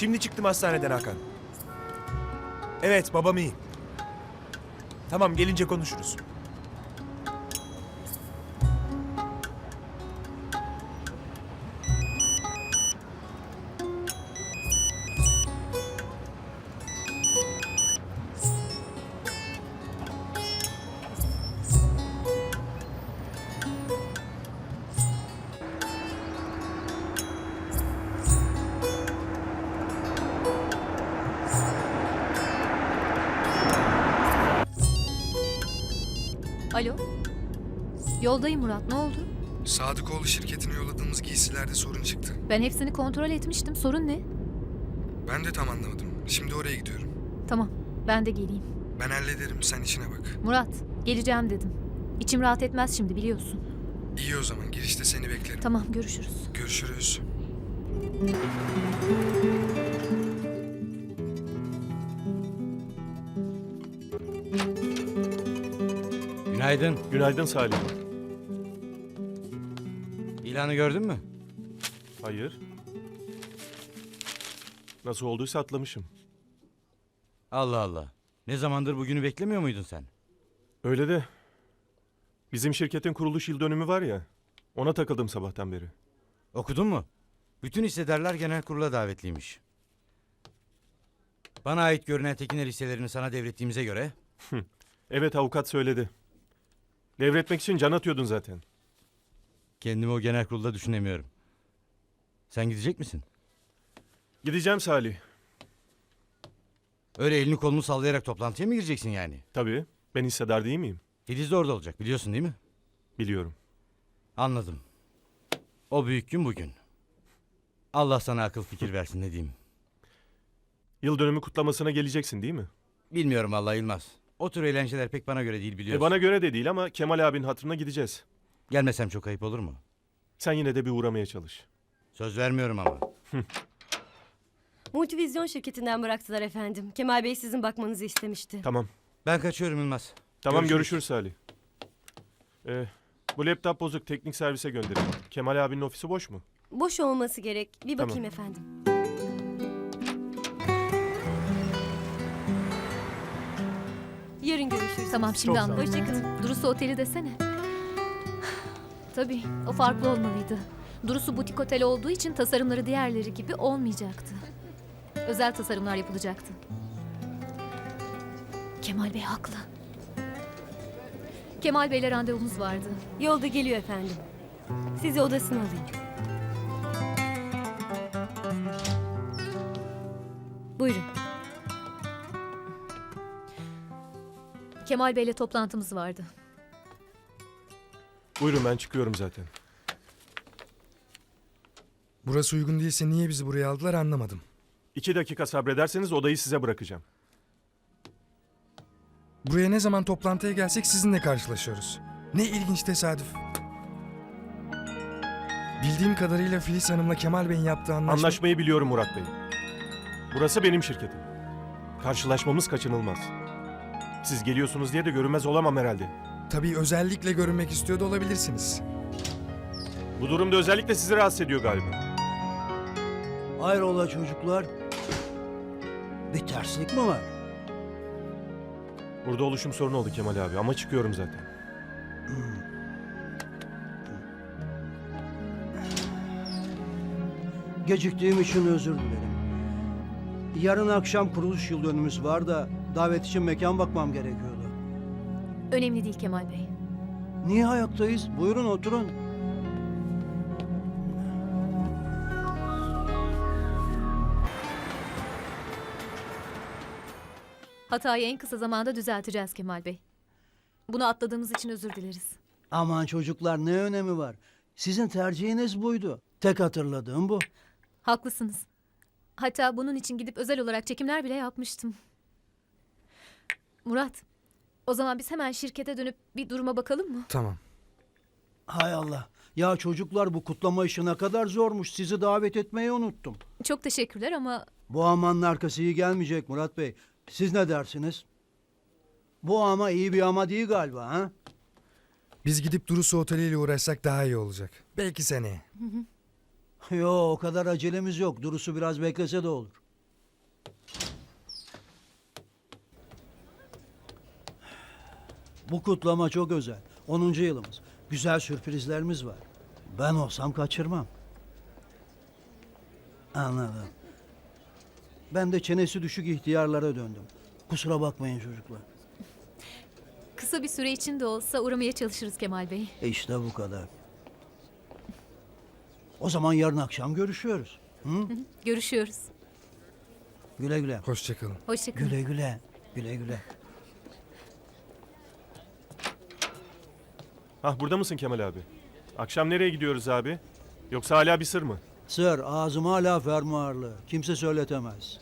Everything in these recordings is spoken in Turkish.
Şimdi çıktım hastaneden Hakan. Evet babam iyi. Tamam gelince konuşuruz. Alo. Yoldayım Murat. Ne oldu? Sadıkoğlu şirketine yolladığımız giysilerde sorun çıktı. Ben hepsini kontrol etmiştim. Sorun ne? Ben de tam anlamadım. Şimdi oraya gidiyorum. Tamam. Ben de geleyim. Ben hallederim sen işine bak. Murat, geleceğim dedim. İçim rahat etmez şimdi biliyorsun. İyi o zaman girişte seni beklerim. Tamam, görüşürüz. Görüşürüz. Günaydın. Günaydın Salih. İlanı gördün mü? Hayır. Nasıl olduysa atlamışım. Allah Allah. Ne zamandır bugünü beklemiyor muydun sen? Öyle de bizim şirketin kuruluş yıl dönümü var ya. Ona takıldım sabahtan beri. Okudun mu? Bütün hissedarlar genel kurula davetliymiş. Bana ait görünen Tekiner hisselerini sana devrettiğimize göre Evet avukat söyledi. Devretmek için can atıyordun zaten. kendimi o genel kurulda düşünemiyorum. Sen gidecek misin? Gideceğim Salih. Öyle elini kolunu sallayarak toplantıya mı gireceksin yani? Tabii. Ben hissedar değil miyim? Filiz de orada olacak biliyorsun değil mi? Biliyorum. Anladım. O büyük gün bugün. Allah sana akıl fikir versin ne diyeyim. Yıl dönümü kutlamasına geleceksin değil mi? Bilmiyorum vallahi Yılmaz. O tür eğlenceler pek bana göre değil E biliyorsun. bana göre de değil ama Kemal abinin hatırına gideceğiz. Gelmesem çok ayıp olur mu? Sen yine de bir uğramaya çalış. Söz vermiyorum ama. Multivizyon şirketinden bıraktılar efendim. Kemal Bey sizin bakmanızı istemişti. Tamam. Ben kaçıyorum Yılmaz. Tamam Görüşürüz. görüşürüz, Salih. Ee, bu laptop bozuk teknik servise gönderin. Kemal abinin ofisi boş mu? Boş olması gerek. Bir Tamam. bakayım efendim. Tamam, şimdi Çok sağ ol. anladım. Hoşçakalın. Durusu oteli desene. Tabii, o farklı olmalıydı. Durusu butik otel olduğu için tasarımları diğerleri gibi olmayacaktı. Özel tasarımlar yapılacaktı. Kemal Bey haklı. Kemal Bey'le randevumuz vardı. Yolda geliyor efendim. Sizi odasına alayım. Buyurun. Kemal Bey'le toplantımız vardı. Buyurun ben çıkıyorum zaten. Burası uygun değilse niye bizi buraya aldılar anlamadım. İki dakika sabrederseniz odayı size bırakacağım. Buraya ne zaman toplantıya gelsek sizinle karşılaşıyoruz. Ne ilginç tesadüf. Bildiğim kadarıyla Filiz Hanım'la Kemal Bey'in yaptığı anlaşma... Anlaşmayı biliyorum Murat Bey. Burası benim şirketim. Karşılaşmamız kaçınılmaz. Siz geliyorsunuz diye de görünmez olamam herhalde. Tabii özellikle görünmek istiyor da olabilirsiniz. Bu durumda özellikle sizi rahatsız ediyor galiba. Hayrola çocuklar? Bir terslik mi var? Burada oluşum sorunu oldu Kemal abi ama çıkıyorum zaten. Geciktiğim için özür dilerim. Yarın akşam kuruluş yıl dönümümüz var da davet için mekan bakmam gerekiyordu. Önemli değil Kemal Bey. Niye ayaktayız? Buyurun oturun. Hatayı en kısa zamanda düzelteceğiz Kemal Bey. Bunu atladığımız için özür dileriz. Aman çocuklar ne önemi var? Sizin tercihiniz buydu. Tek hatırladığım bu. Haklısınız. Hatta bunun için gidip özel olarak çekimler bile yapmıştım. Murat, o zaman biz hemen şirkete dönüp bir duruma bakalım mı? Tamam. Hay Allah. Ya çocuklar bu kutlama işi ne kadar zormuş. Sizi davet etmeyi unuttum. Çok teşekkürler ama Bu amanın arkası iyi gelmeyecek Murat Bey. Siz ne dersiniz? Bu ama iyi bir ama değil galiba ha? Biz gidip Durusu Oteli ile uğraşsak daha iyi olacak. Belki seneye. Yo o kadar acelemiz yok. Durusu biraz beklese de olur. Bu kutlama çok özel. 10. yılımız. Güzel sürprizlerimiz var. Ben olsam kaçırmam. Anladım. Ben de çenesi düşük ihtiyarlara döndüm. Kusura bakmayın çocuklar. Kısa bir süre için de olsa uğramaya çalışırız Kemal Bey. E işte bu kadar. O zaman yarın akşam görüşüyoruz. Hı? Görüşüyoruz. Güle güle. Hoşçakalın. Hoşçakalın. Güle güle. Güle güle. Hah burada mısın Kemal abi? Akşam nereye gidiyoruz abi? Yoksa hala bir sır mı? Sır ağzım hala fermuarlı. Kimse söyletemez.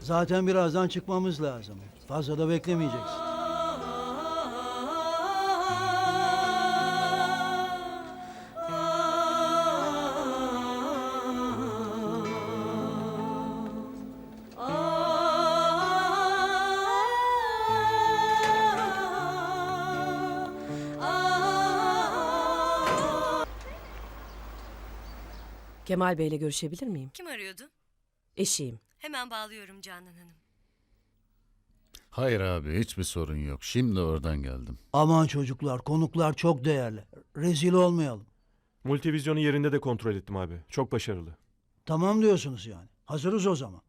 Zaten birazdan çıkmamız lazım. Fazla da beklemeyeceksin. Kemal Bey'le görüşebilir miyim? Kim arıyordu? Eşiyim. Hemen bağlıyorum Canan Hanım. Hayır abi hiçbir sorun yok. Şimdi oradan geldim. Aman çocuklar, konuklar çok değerli. Rezil olmayalım. Multivizyonu yerinde de kontrol ettim abi. Çok başarılı. Tamam diyorsunuz yani. Hazırız o zaman.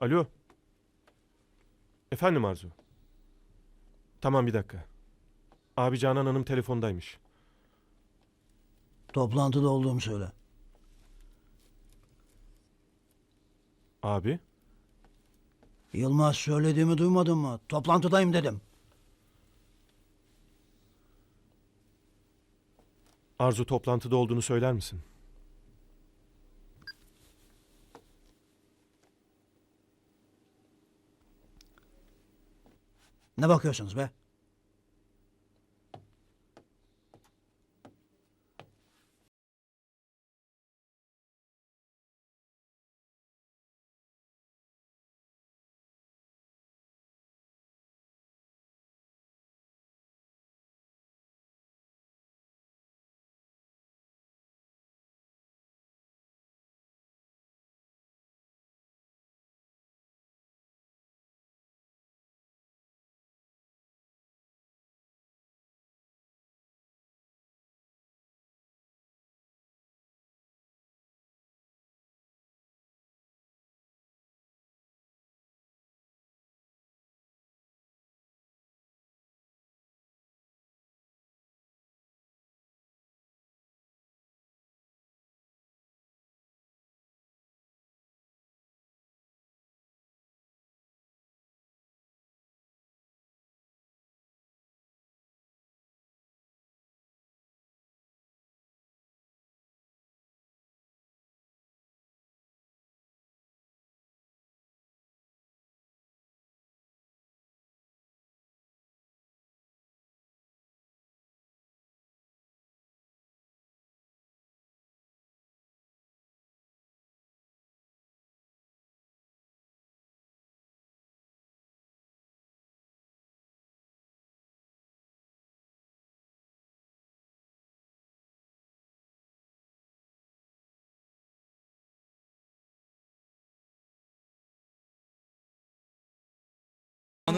Alo. Efendim Arzu. Tamam bir dakika. Abi Canan Hanım telefondaymış. Toplantıda olduğumu söyle. Abi? Yılmaz söylediğimi duymadın mı? Toplantıdayım dedim. Arzu toplantıda olduğunu söyler misin? Ne bakıyorsunuz be?